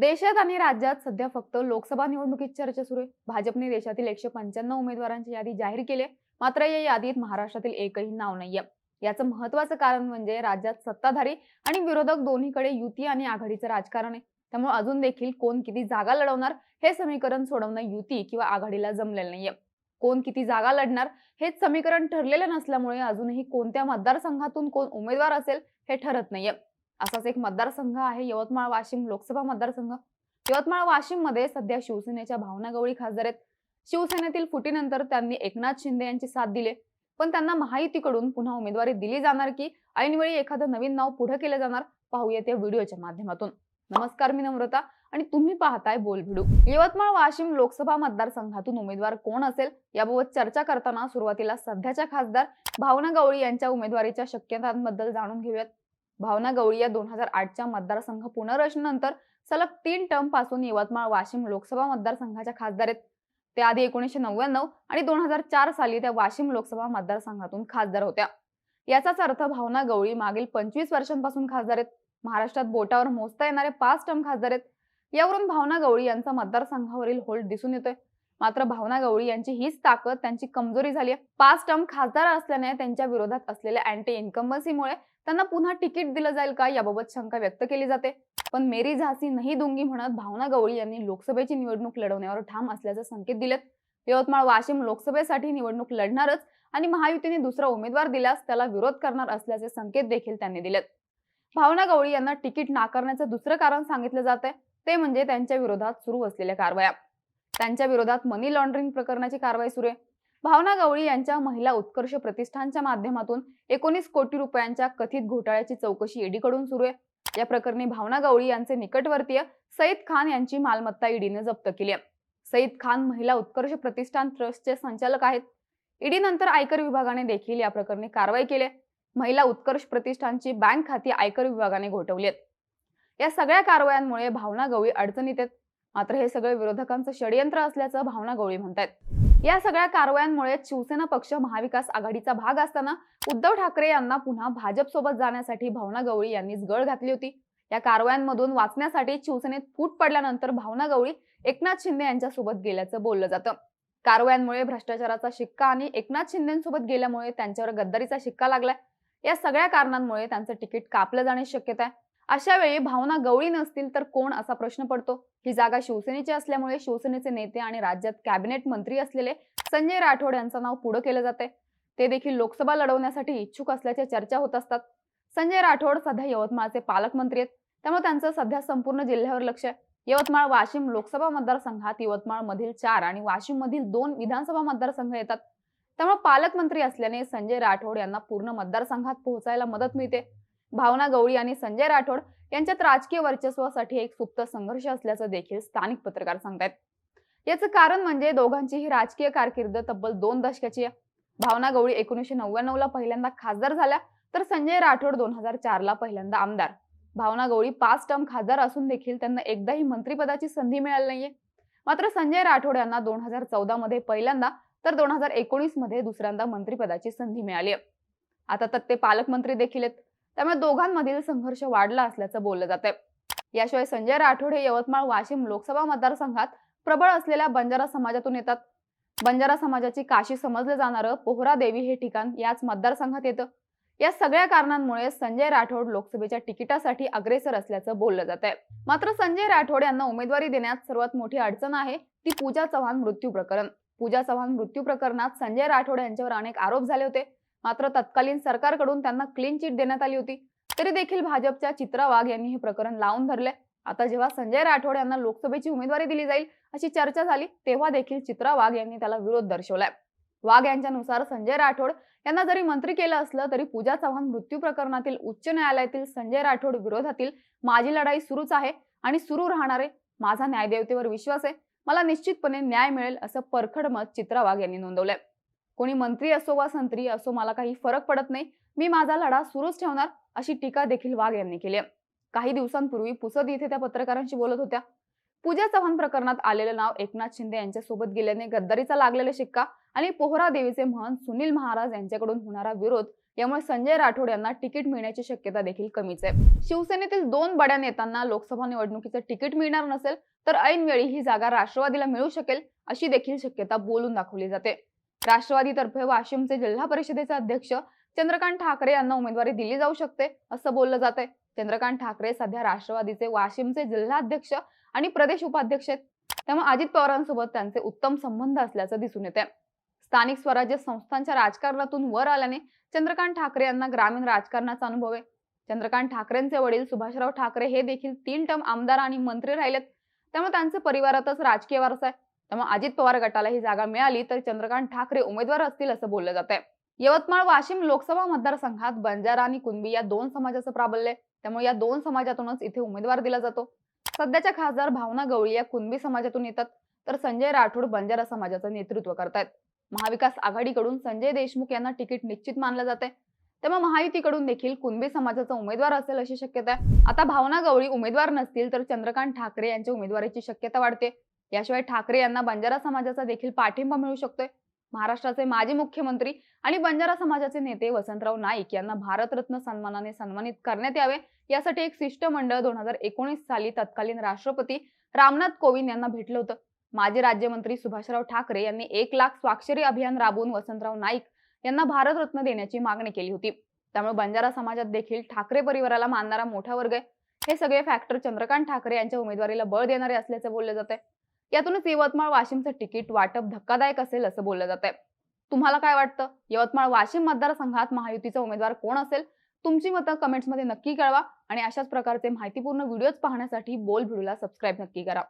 देशात आणि राज्यात सध्या फक्त लोकसभा निवडणुकीत चर्चा सुरू आहे. भाजपने देशातील एकशे पंच्याण्णव उमेदवारांची यादी जाहीर केली आहे. मात्र या यादीत महाराष्ट्रातील एकही नाव नाहीये. याचं महत्वाचं कारण म्हणजे राज्यात सत्ताधारी आणि विरोधक दोन्हीकडे युती आणि आघाडीचं राजकारण आहे. त्यामुळे अजून देखील कोण किती जागा लढवणार हे समीकरण सोडवणं युती किंवा आघाडीला जमलेलं नाहीये. कोण किती जागा लढणार हेच समीकरण ठरलेलं नसल्यामुळे अजूनही कोणत्या मतदारसंघातून कोण उमेदवार असेल हे ठरत नाहीये. असाच एक मतदारसंघ आहे यवतमाळ वाशिम लोकसभा मतदारसंघ. यवतमाळ वाशिममध्ये सध्या शिवसेनेच्या भावना गवळी खासदार आहेत. शिवसेनेतील फुटीनंतर त्यांनी एकनाथ शिंदे यांची साथ दिले पण त्यांना महायुतीकडून पुन्हा उमेदवारी दिली जाणार की ऐनवेळी एखादं नवीन नाव पुढे केलं जाणार पाहूया त्या व्हिडिओच्या माध्यमातून. नमस्कार मी नम्रता आणि तुम्ही पाहताय बोलभिडू यवतमाळ वाशिम लोकसभा मतदारसंघातून उमेदवार कोण असेल याबाबत चर्चा करताना सुरुवातीला सध्याच्या खासदार भावना गवळी यांच्या उमेदवारीच्या शक्यतांबद्दल जाणून घेऊयात. भावना गवळी या दोन हजार आठच्या मतदारसंघ पुनर्रचनेनंतर सलग तीन टर्मपासून यवतमाळ वाशिम लोकसभा मतदारसंघाच्या खासदार आहेत. त्याआधी एकोणीसशे नव्याण्णव आणि दोन हजार चार साली त्या वाशिम लोकसभा मतदारसंघातून खासदार होत्या. याचाच अर्थ भावना गवळी मागील पंचवीस वर्षांपासून खासदार आहेत. महाराष्ट्रात बोटावर मोजता येणारे पाच टर्म खासदार आहेत. यावरून भावना गवळी यांचा मतदारसंघावरील होल्ड दिसून येतोय. मात्र भावना गवळी यांची हीच ताकद त्यांची कमजोरी झाली आहे. पाच टर्म खासदार असल्याने त्यांच्या विरोधात असलेल्या अँटी इन्कम्बन्सीमुळे त्यांना पुन्हा तिकीट दिलं जाईल का याबाबत शंका व्यक्त केली जाते. पण मेरी झासी नाही दुंगी म्हणत भावना गवळी यांनी लोकसभेची निवडणूक लढवण्यावर ठाम असल्याचे संकेत दिलेत. यवतमाळ वाशिम लोकसभेसाठी निवडणूक लढणारच आणि महायुतीने दुसरा उमेदवार दिल्यास त्याला विरोध करणार असल्याचे संकेत देखील त्यांनी दिलेत. भावना गवळी यांना तिकीट नाकारण्याचं दुसरं कारण सांगितलं जात आहे ते म्हणजे त्यांच्या विरोधात सुरू असलेल्या कारवाया. त्यांच्या विरोधात मनी लॉन्ड्रिंग प्रकरणाची कारवाई सुरू आहे. भावना गवळी यांच्या महिला उत्कर्ष प्रतिष्ठानच्या माध्यमातून एकोणीस कोटी रुपयांच्या कथित घोटाळ्याची चौकशी ईडीकडून सुरू आहे. या प्रकरणी भावना गवळी यांचे निकटवर्तीय सईद खान यांची मालमत्ता ईडीने जप्त केली आहे. सईद खान महिला उत्कर्ष प्रतिष्ठान ट्रस्टचे संचालक आहेत. ईडी नंतर आयकर विभागाने देखील या प्रकरणी कारवाई केली महिला उत्कर्ष प्रतिष्ठानची बँक खाती आयकर विभागाने घोटवली आहेत. या सगळ्या कारवायांमुळे भावना गवळी अडचणीत आहेत. मात्र हे सगळे विरोधकांचं षडयंत्र असल्याचं भावना गवळी म्हणतायत. या सगळ्या कारवायांमुळे शिवसेना पक्ष महाविकास आघाडीचा भाग असताना उद्धव ठाकरे यांना पुन्हा भाजप सोबत जाण्यासाठी भावना गवळी यांनीच गळ घातली होती. या कारवायांमधून वाचण्यासाठी शिवसेनेत फूट पडल्यानंतर भावना गवळी एकनाथ शिंदे यांच्यासोबत गेल्याचं बोललं जातं. कारवायांमुळे भ्रष्टाचाराचा शिक्का आणि एकनाथ शिंदेसोबत गेल्यामुळे त्यांच्यावर गद्दारीचा शिक्का लागलाय. या सगळ्या कारणांमुळे त्यांचं तिकीट कापलं जाण्याची शक्यता आहे. अशा वेळी भावना गवळी नसतील तर कोण असा प्रश्न पडतो? ही जागा शिवसेनेची असल्यामुळे शिवसेनेचे नेते आणि राज्यात कॅबिनेट मंत्री असलेले संजय राठोड यांचं नाव पुढे केलं जाते ते देखील लोकसभा लढवण्यासाठी इच्छुक असल्याच्या चर्चा होत असतात. संजय राठोड सध्या यवतमाळचे पालकमंत्री आहेत. त्यामुळे त्यांचं सध्या संपूर्ण जिल्ह्यावर लक्ष आहे. यवतमाळ वाशिम लोकसभा मतदारसंघात यवतमाळ मधील चार आणि वाशिम मधील दोन विधानसभा मतदारसंघ येतात. त्यामुळे पालकमंत्री असल्याने संजय राठोड यांना पूर्ण मतदारसंघात पोहोचायला मदत मिळते. भावना गवळी आणि संजय राठोड यांच्यात राजकीय वर्चस्वासाठी एक सुप्त संघर्ष असल्याचं देखील स्थानिक पत्रकार सांगतायत. याचं कारण म्हणजे दोघांची ही राजकीय कारकीर्द तब्बल दोन दशकाची आहे. भावना गवळी एकोणीसशे नव्याण्णव ला पहिल्यांदा खासदार झाल्या तर संजय राठोड दोन हजार चार ला पहिल्यांदा आमदार. भावना गवळी पाच टर्म खासदार असून देखील त्यांना एकदाही मंत्रिपदाची संधी मिळाली नाहीये. मात्र संजय राठोड यांना दोन हजार चौदा मध्ये पहिल्यांदा तर दोन हजार एकोणीसमध्ये दुसऱ्यांदा मंत्रिपदाची संधी मिळाली आता तर ते पालकमंत्री देखील आहेत. त्यामुळे दोघांमधील संघर्ष वाढला असल्याचं बोललं जात आहे याशिवाय संजय राठोड हे यवतमाळ वाशिम लोकसभा मतदारसंघात प्रबळ असलेल्या बंजारा समाजातून येतात. बंजारा समाजाची काशी समजलं जाणारं पोहरा देवी हे ठिकाण याच मतदारसंघात येतं. या सगळ्या कारणांमुळे संजय राठोड लोकसभेच्या तिकिटासाठी अग्रेसर असल्याचं बोललं जात आहे मात्र संजय राठोड यांना उमेदवारी देण्यात सर्वात मोठी अडचण आहे ती पूजा चव्हाण मृत्यू प्रकरण. पूजा चव्हाण मृत्यू प्रकरणात संजय राठोड यांच्यावर अनेक आरोप झाले होते. मात्र तत्कालीन सरकारकडून त्यांना क्लीन चिट देण्यात आली होती. तरी देखील भाजपच्या चित्रा वाघ यांनी हे प्रकरण लावून धरले आता जेव्हा संजय राठोड यांना लोकसभेची उमेदवारी दिली जाईल अशी चर्चा झाली तेव्हा देखील चित्रा वाघ यांनी त्याला विरोध दर्शवलाय. वाघ यांच्यानुसार संजय राठोड यांना जरी मंत्री केलं असलं तरी पूजा चव्हाण मृत्यू प्रकरणातील उच्च न्यायालयातील संजय राठोड विरोधातील माझी लढाई सुरूच आहे आणि सुरू राहणारे माझा न्यायदेवतेवर विश्वास आहे. मला निश्चितपणे न्याय मिळेल असं परखड मत चित्रा वाघ यांनी नोंदवलंय. कोणी मंत्री असो वा संत्री असो मला काही फरक पडत नाही. मी माझा लढा सुरूच ठेवणार अशी टीका देखील वाघ यांनी केली आहे. काही दिवसांपूर्वी पुसद इथे त्या पत्रकारांशी बोलत होत्या. पूजा चव्हाण प्रकरणात आलेलं नाव एकनाथ शिंदे यांच्या सोबत गेल्याने गद्दारीचा लागलेला शिक्का आणि पोहरा देवीचे महन सुनील महाराज यांच्याकडून होणारा विरोध यामुळे संजय राठोड यांना तिकीट मिळण्याची शक्यता देखील कमीच आहे. शिवसेनेतील दोन बड्या नेत्यांना लोकसभा निवडणुकीचं तिकीट मिळणार नसेल तर ऐनवेळी ही जागा राष्ट्रवादीला मिळू शकेल अशी देखील शक्यता बोलून दाखवली जाते. राष्ट्रवादीतर्फे वाशिमचे जिल्हा परिषदेचे अध्यक्ष चंद्रकांत ठाकरे यांना उमेदवारी दिली जाऊ शकते असं बोललं जात आहे चंद्रकांत ठाकरे सध्या राष्ट्रवादीचे वाशिमचे जिल्हाध्यक्ष आणि प्रदेश उपाध्यक्ष आहेत. त्यामुळे अजित पवारांसोबत त्यांचे उत्तम संबंध असल्याचं दिसून येते स्थानिक स्वराज्य संस्थांच्या राजकारणातून वर आल्याने चंद्रकांत ठाकरे यांना ग्रामीण राजकारणाचा अनुभव आहे. चंद्रकांत ठाकरेंचे वडील सुभाषराव ठाकरे हे देखील तीन टर्म आमदार आणि मंत्री राहिलेत. त्यामुळे त्यांचे परिवारातच राजकीय वारसा आहे. त्यामुळे अजित पवार गटाला ही जागा मिळाली तर चंद्रकांत ठाकरे उमेदवार असतील असं बोललं जात आहे यवतमाळ वाशिम लोकसभा मतदारसंघात बंजारा आणि कुणबी या दोन समाजाचं प्राबल्य आहे. त्यामुळे या दोन समाजातूनच इथे उमेदवार दिला जातो. सध्याच्या खासदार भावना गवळी या कुणबी समाजातून येतात. तर संजय राठोड बंजारा समाजाचं नेतृत्व करतायत. महाविकास आघाडीकडून संजय देशमुख यांना तिकीट निश्चित मानलं जाते त्यामुळे महायुतीकडून देखील कुणबी समाजाचा उमेदवार असेल अशी शक्यता आहे. आता भावना गवळी उमेदवार नसतील तर चंद्रकांत ठाकरे यांच्या उमेदवारीची शक्यता वाढते. याशिवाय ठाकरे यांना बंजारा समाजाचा देखील पाठिंबा मिळू शकतोय. महाराष्ट्राचे माजी मुख्यमंत्री आणि बंजारा समाजाचे नेते वसंतराव नाईक यांना भारतरत्न सन्मानाने सन्मानित करण्यात यावे यासाठी एक शिष्टमंडळ दोन हजार एकोणीस साली तत्कालीन राष्ट्रपती रामनाथ कोविंद यांना भेटलं होतं. माजी राज्यमंत्री सुभाषराव ठाकरे यांनी एक लाख स्वाक्षरी अभियान राबवून वसंतराव नाईक यांना भारतरत्न देण्याची मागणी केली होती. त्यामुळे बंजारा समाजात देखील ठाकरे परिवाराला मानणारा मोठा वर्ग आहे. हे सगळे फॅक्टर चंद्रकांत ठाकरे यांच्या उमेदवारीला बळ देणारे असल्याचं बोललं जात आहे यातूनच यवतमाळ वाशिमचं तिकीट वाटप धक्कादायक असेल असं बोललं जात आहे तुम्हाला काय वाटतं? यवतमाळ वाशिम मतदारसंघात महायुतीचा उमेदवार कोण असेल? तुमची मतं कमेंट्समध्ये नक्की कळवा आणि अशाच प्रकारचे माहितीपूर्ण व्हिडिओज पाहण्यासाठी बोल भिडूला सबस्क्राईब नक्की करा.